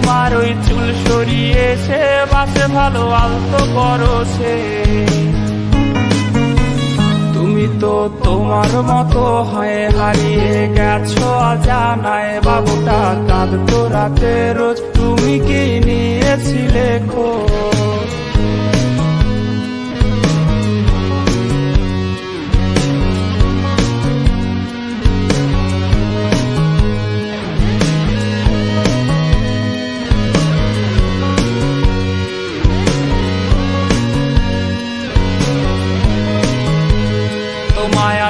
তোমার ওই চুল সরিয়েছে বাসে ভালো আলতো করো সে। তুমি তো তোমার মতো হয়ে হারিয়ে গেছো জানায় বাবুটা কাঁদতো রাতে রোজ। তুমি কি নিয়েছিলে খোঁজ?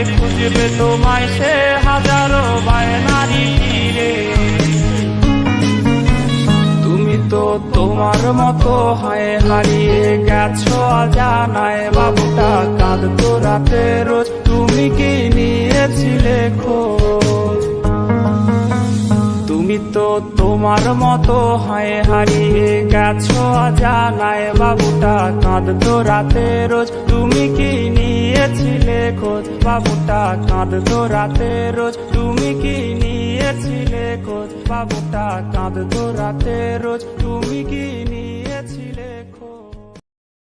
রাতে খুঁজবে তোমায় সে হাজারো বায়নারি তীরে তুমি তো তোমার মতো হয় হারিয়ে গেছো জানায় বাবুটা কাঁদতো রাতে রোজ। তুমি কি নিয়েছিলে খোঁজ? তুমি তো তোমার মতো হয় হারিয়ে গেছো জানায় বাবুটা কাঁদতো রাতে রোজ। তুমি কি নিয়েছিলে খোঁজ, বাবুটা কাঁদতো রাতে রোজ। তুমি কি নিয়েছিলে খোঁজ, বাবুটা কাঁদতো রাতে রোজ। তুমি কি নিয়ে